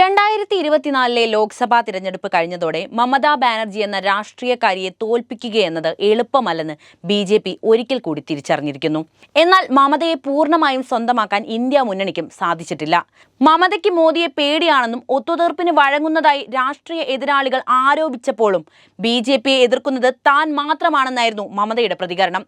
രണ്ടായിരത്തി ഇരുപത്തിനാലിലെ ലോക്സഭാ തിരഞ്ഞെടുപ്പ് കഴിഞ്ഞതോടെ മമതാ ബാനർജി എന്ന രാഷ്ട്രീയക്കാരിയെ തോൽപ്പിക്കുകയെന്നത് എളുപ്പമല്ലെന്ന് ബി ജെ പി ഒരിക്കൽ കൂടി തിരിച്ചറിഞ്ഞിരിക്കുന്നു. എന്നാൽ മമതയെ പൂർണമായും സ്വന്തമാക്കാൻ ഇന്ത്യ മുന്നണിക്കും സാധിച്ചിട്ടില്ല. മമതയ്ക്ക് മോദിയെ പേടിയാണെന്നും ഒത്തുതീർപ്പിന് വഴങ്ങുന്നതായി രാഷ്ട്രീയ എതിരാളികൾ ആരോപിച്ചപ്പോഴും ബി ജെ പിയെ എതിർക്കുന്നത് താൻ മാത്രമാണെന്നായിരുന്നു മമതയുടെ പ്രതികരണം.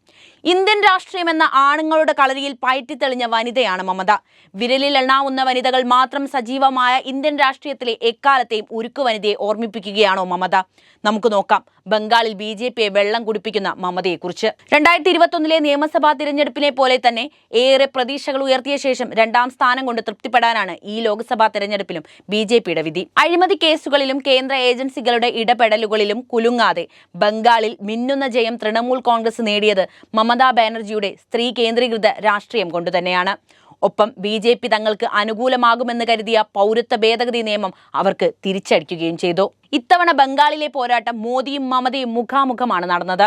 ഇന്ത്യൻ രാഷ്ട്രീയം എന്ന ആണുങ്ങളുടെ കളരിയിൽ പയറ്റിത്തെളിഞ്ഞ വനിതയാണ് മമത. വിരലിൽ എണ്ണാവുന്ന വനിതകൾ മാത്രം സജീവമായ ഇന്ത്യൻ രാഷ്ട്രീയത്തിലെ എക്കാലത്തെയും ഉരുക്കു വനിതയെ ഓർമ്മിപ്പിക്കുകയാണോ മമത? നമുക്ക് നോക്കാം. ബംഗാളിൽ ബി ജെ പിയെ വെള്ളം കുടിപ്പിക്കുന്ന മമതയെക്കുറിച്ച്. രണ്ടായിരത്തി ഇരുപത്തൊന്നിലെ നിയമസഭാ തിരഞ്ഞെടുപ്പിനെ പോലെ തന്നെ ഏറെ പ്രതീക്ഷകൾ ഉയർത്തിയ ശേഷം രണ്ടാം സ്ഥാനം കൊണ്ട് തൃപ്തിപ്പെടാനാണ് ഈ ലോക്സഭാ തിരഞ്ഞെടുപ്പിലും ബി ജെ പിയുടെ വിധി. അഴിമതി കേസുകളിലും കേന്ദ്ര ഏജൻസികളുടെ ഇടപെടലുകളിലും കുലുങ്ങാതെ ബംഗാളിൽ മിന്നുന്ന ജയം തൃണമൂൽ കോൺഗ്രസ് നേടിയത് മമതാ ബാനർജിയുടെ സ്ത്രീ കേന്ദ്രീകൃത രാഷ്ട്രീയം കൊണ്ടുതന്നെയാണ് ഒപ്പം ബി ജെ പി തങ്ങൾക്ക് അനുകൂലമാകുമെന്ന് കരുതിയ പൗരത്വ ഭേദഗതി നിയമം അവർക്ക് തിരിച്ചടിക്കുകയും ചെയ്തു. ഇത്തവണ ബംഗാളിലെ പോരാട്ടം മോദിയും മമതയും മുഖാമുഖമാണ് നടന്നത്.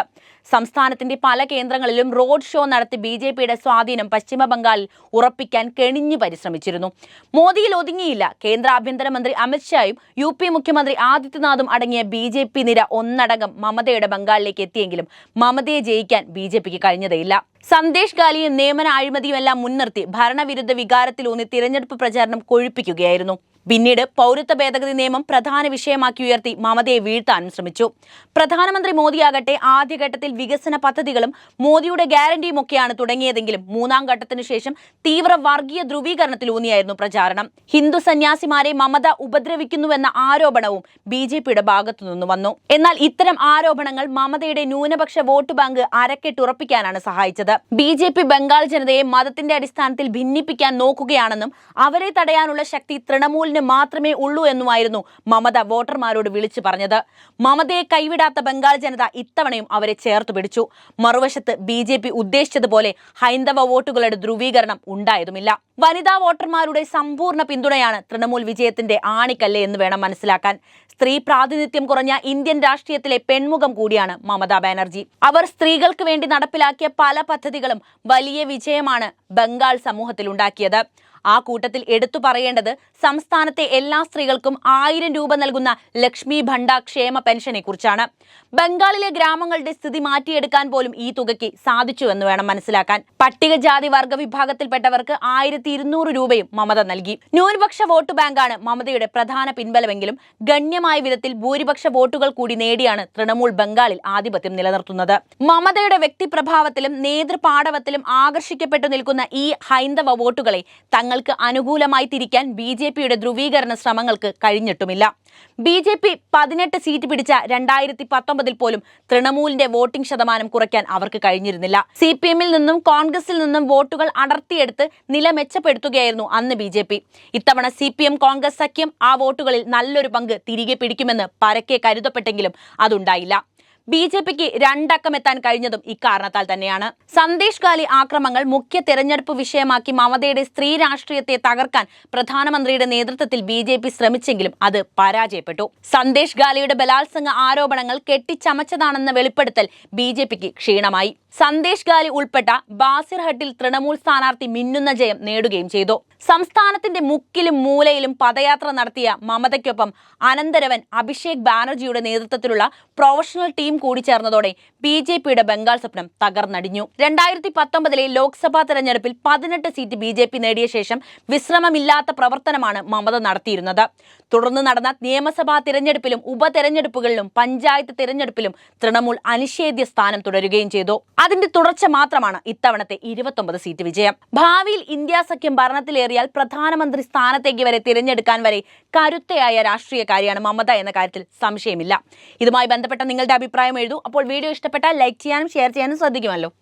സംസ്ഥാനത്തിന്റെ പല കേന്ദ്രങ്ങളിലും റോഡ് ഷോ നടത്തി ബി ജെ പിയുടെ സ്വാധീനം പശ്ചിമ ബംഗാളിൽ ഉറപ്പിക്കാൻ കെണിഞ്ഞു പരിശ്രമിച്ചിരുന്നു. മോദിയിൽ ഒതുങ്ങിയില്ല. കേന്ദ്ര ആഭ്യന്തരമന്ത്രി അമിത്ഷായും യു പി മുഖ്യമന്ത്രി ആദിത്യനാഥും അടങ്ങിയ ബി ജെ പി നിര ഒന്നടങ്കം മമതയുടെ ബംഗാളിലേക്ക് എത്തിയെങ്കിലും മമതയെ ജയിക്കാൻ ബി ജെ പിക്ക് കഴിഞ്ഞതേയില്ല. സന്ദേശ് ഗാലിയും നിയമന അഴിമതിയുമെല്ലാം മുൻനിർത്തി ഭരണവിരുദ്ധ വികാരത്തിലൂന്നി തിരഞ്ഞെടുപ്പ് പ്രചാരണം കൊഴുപ്പിക്കുകയായിരുന്നു. പിന്നീട് പൗരത്വ ഭേദഗതി നിയമം പ്രധാന വിഷയമാക്കി ഉയർത്തി മമതയെ വീഴ്ത്താൻ ശ്രമിച്ചു. പ്രധാനമന്ത്രി മോദിയാകട്ടെ ആദ്യഘട്ടത്തിൽ വികസന പദ്ധതികളും മോദിയുടെ ഗ്യാരണ്ടിയുമൊക്കെയാണ് തുടങ്ങിയതെങ്കിലും മൂന്നാം ഘട്ടത്തിനു ശേഷം തീവ്ര വർഗീയ ധ്രുവീകരണത്തിലൂന്നിയായിരുന്നു പ്രചാരണം. ഹിന്ദു സന്യാസിമാരെ മമത ഉപദ്രവിക്കുന്നുവെന്ന ആരോപണവും ബി ജെ പിയുടെ ഭാഗത്തുനിന്ന് വന്നു. എന്നാൽ ഇത്തരം ആരോപണങ്ങൾ മമതയുടെ ന്യൂനപക്ഷ വോട്ട് ബാങ്ക് അരക്കെട്ടുറപ്പിക്കാനാണ് സഹായിച്ചത്. ബി ജെ പി ബംഗാൾ ജനതയെ മതത്തിന്റെ അടിസ്ഥാനത്തിൽ ഭിന്നിപ്പിക്കാൻ നോക്കുകയാണെന്നും അവരെ തടയാനുള്ള ശക്തി തൃണമൂലിന് മാത്രമേ ഉള്ളൂ എന്നുമായിരുന്നു മമത വോട്ടർമാരോട് വിളിച്ചു പറഞ്ഞത്. മമതയെ കൈവിടാത്ത ബംഗാൾ ജനത ഇത്തവണയും അവരെ ചേർത്ത് പിടിച്ചു. മറുവശത്ത് ബി ജെ പി ഉദ്ദേശിച്ചതുപോലെ ഹൈന്ദവ വോട്ടുകളുടെ ധ്രുവീകരണം ഉണ്ടായതുമില്ല. വനിതാ വോട്ടർമാരുടെ സമ്പൂർണ പിന്തുണയാണ് തൃണമൂൽ വിജയത്തിന്റെ ആണിക്കല്ല് എന്ന് വേണം മനസ്സിലാക്കാൻ. സ്ത്രീ പ്രാതിനിധ്യം കുറഞ്ഞ ഇന്ത്യൻ രാഷ്ട്രീയത്തിലെ പെൺമുഖം കൂടിയാണ് മമതാ ബാനർജി. അവർ സ്ത്രീകൾക്ക് വേണ്ടി നടപ്പിലാക്കിയ പല പദ്ധതികളും വലിയ വിജയമാണ് ബംഗാൾ സമൂഹത്തിൽ ഉണ്ടാക്കിയത് ആ കൂട്ടത്തിൽ എടുത്തു പറയേണ്ടത് സംസ്ഥാനത്തെ എല്ലാ സ്ത്രീകൾക്കും ആയിരം രൂപ നൽകുന്ന ലക്ഷ്മി ഭണ്ഡ ക്ഷേമ പെൻഷനെ കുറിച്ചാണ്. ബംഗാളിലെ ഗ്രാമങ്ങളുടെ സ്ഥിതി മാറ്റിയെടുക്കാൻ പോലും ഈ തുകയ്ക്ക് സാധിച്ചു എന്ന് വേണം മനസ്സിലാക്കാൻ. പട്ടികജാതി വർഗ വിഭാഗത്തിൽപ്പെട്ടവർക്ക് ആയിരത്തി ഇരുന്നൂറ് രൂപയും മമത നൽകി. ന്യൂനപക്ഷ വോട്ട് ബാങ്കാണ് മമതയുടെ പ്രധാന പിൻബലമെങ്കിലും ഗണ്യമായ വിധത്തിൽ ഭൂരിപക്ഷ വോട്ടുകൾ കൂടി നേടിയാണ് തൃണമൂൽ ബംഗാളിൽ ആധിപത്യം നിലനിർത്തുന്നത്. മമതയുടെ വ്യക്തിപ്രഭാവത്തിലും നേതൃപാടവത്തിലും ആകർഷിക്കപ്പെട്ടു നിൽക്കുന്ന ഈ ഹൈന്ദവ വോട്ടുകളെ തങ്ങൾക്ക് അനുകൂലമായി തിരിക്കാൻ ബി ജെ പിയുടെ ധ്രുവീകരണ ശ്രമങ്ങൾക്ക് കഴിഞ്ഞിട്ടുമില്ല. ബി ജെ പി പതിനെട്ട് സീറ്റ് പിടിച്ച രണ്ടായിരത്തി പത്തൊമ്പതിൽ പോലും തൃണമൂലിന്റെ വോട്ടിംഗ് ശതമാനം കുറയ്ക്കാൻ അവർക്ക് കഴിഞ്ഞിരുന്നില്ല. സി പി എമ്മിൽ നിന്നും കോൺഗ്രസിൽ നിന്നും വോട്ടുകൾ അടർത്തിയെടുത്ത് നില മെച്ചപ്പെടുത്തുകയായിരുന്നു അന്ന് ബി ജെ പി. ഇത്തവണ സി പി എം കോൺഗ്രസ് സഖ്യം ആ വോട്ടുകളിൽ നല്ലൊരു പങ്ക് തിരികെ പിടിക്കുമെന്ന് പരക്കെ കരുതപ്പെട്ടെങ്കിലും അതുണ്ടായില്ല. ബി ജെ പിക്ക് രണ്ടക്കം എത്താൻ കഴിഞ്ഞതും ഇക്കാരണത്താൽ തന്നെയാണ്. സന്ദേശ് ഗാലി ആക്രമങ്ങൾ മുഖ്യ തെരഞ്ഞെടുപ്പ് വിഷയമാക്കി മമതയുടെ സ്ത്രീ രാഷ്ട്രീയത്തെ തകർക്കാൻ പ്രധാനമന്ത്രിയുടെ നേതൃത്വത്തിൽ ബി ജെ പി ശ്രമിച്ചെങ്കിലും അത് പരാജയപ്പെട്ടു. സന്ദേശ് ഗാലിയുടെ ബലാത്സംഗ ആരോപണങ്ങൾ കെട്ടിച്ചമച്ചതാണെന്ന വെളിപ്പെടുത്തൽ ബി ജെ പിക്ക് ക്ഷീണമായി. സന്ദേശ് ഗാലി ഉൾപ്പെട്ട ബാസിർഹട്ടിൽ തൃണമൂൽ സ്ഥാനാർത്ഥി മിന്നുന്ന ജയം നേടുകയും ചെയ്തു. സംസ്ഥാനത്തിന്റെ മുക്കിലും മൂലയിലും പദയാത്ര നടത്തിയ മമതയ്ക്കൊപ്പം അനന്തരവൻ അഭിഷേക് ബാനർജിയുടെ നേതൃത്വത്തിലുള്ള പ്രൊഫഷണൽ ടീം കൂടി ചേർന്നതോടെ ബി ജെ പിയുടെ ബംഗാൾ സ്വപ്നം തകർന്നടിഞ്ഞു. രണ്ടായിരത്തി പത്തൊമ്പതിലെ ലോക്സഭാ തെരഞ്ഞെടുപ്പിൽ പതിനെട്ട് സീറ്റ് ബി ജെ പി നേടിയ ശേഷം വിശ്രമമില്ലാത്ത പ്രവർത്തനമാണ് മമത നടത്തിയിരുന്നത്. തുടർന്ന് നടന്ന നിയമസഭാ തിരഞ്ഞെടുപ്പിലും ഉപതെരഞ്ഞെടുപ്പുകളിലും പഞ്ചായത്ത് തിരഞ്ഞെടുപ്പിലും തൃണമൂൽ അനിഷേധ്യ സ്ഥാനം തുടരുകയും ചെയ്തു. അതിന്റെ തുടർച്ച മാത്രമാണ് ഇത്തവണത്തെ ഇരുപത്തൊമ്പത് സീറ്റ് വിജയം. ഭാവിയിൽ ഇന്ത്യ സഖ്യം ഭരണത്തിലേറിയാൽ പ്രധാനമന്ത്രി സ്ഥാനത്തേക്ക് വരെ തിരഞ്ഞെടുക്കാൻ വരെ കരുത്തയായ രാഷ്ട്രീയക്കാരിയാണ് മമത എന്ന കാര്യത്തിൽ സംശയമില്ല. ഇതുമായി ബന്ധപ്പെട്ട നിങ്ങളുടെ അഭിപ്രായം എഴുതൂ അപ്പോൾ വീഡിയോ ഇഷ്ടപ്പെട്ടാൽ ലൈക്ക് ചെയ്യാനും ഷെയർ ചെയ്യാനും ശ്രദ്ധിക്കുമല്ലോ.